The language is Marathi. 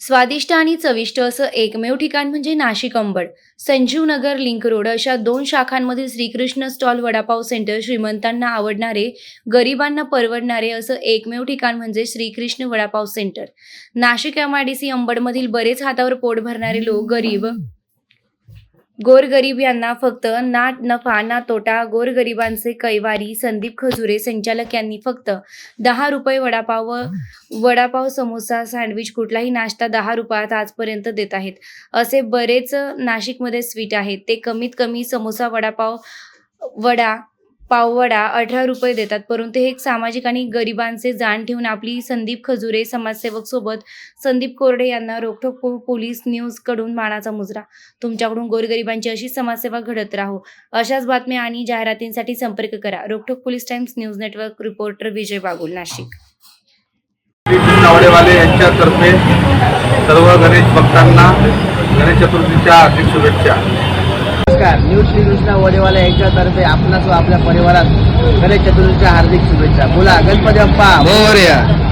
स्वादिष्ट आणि चविष्ट असं एकमेव ठिकाण म्हणजे नाशिक अंबड. संजीव नगर लिंक रोड अशा दोन शाखांमधील श्रीकृष्ण स्टॉल वडापाव सेंटर श्रीमंतांना आवडणारे गरिबांना परवडणारे असं एकमेव ठिकाण म्हणजे Shrikrishna vada pav centre. Nashik M I D C अंबडमधील बरेच हातावर पोट भरणारे लोक गरीब गोरगरीब यांना फक्त ना नफा ना तोटा गोरगरिबांचे कैवारी संदीप खजुरे संचालक यांनी फक्त दहा रुपये वडापाव व वडापाव समोसा सँडविच कुठलाही नाश्ता दहा रुपयात आजपर्यंत देत आहेत. असे बरेच नाशिकमध्ये स्वीट आहेत. ते कमीत कमी समोसा वडापाव वडा पाववडा अठरा रुपये देतात. परंतु हे एक सामाजिक आणि गरिबांचे जाण ठेवून आपली संदीप खजुरे समाजसेवक सोबत संदीप कोरडे यांना रोखोक पोलीस न्यूजकडून मानाचा मुजरा. तुमच्याकडून गोरगरिबांची अशी समाजसेवा घडत राहो. अशाच बातम्या आणि जाहिरातींसाठी संपर्क करा. रोखोक police times news network reporter Vijay Bagul Nashik. नावडेवाले यांच्यातर्फे सर्व गणेश भक्तांना गणेश चतुर्थीच्या हार्दिक शुभेच्छा. नमस्कार. न्यूज श्रीकृष्ण वडेवाला यांच्यातर्फे आपणास व आपल्या परिवारात गणेश चतुर्थीच्या हार्दिक शुभेच्छा. बोला गणपती बाप्पा. मोरया.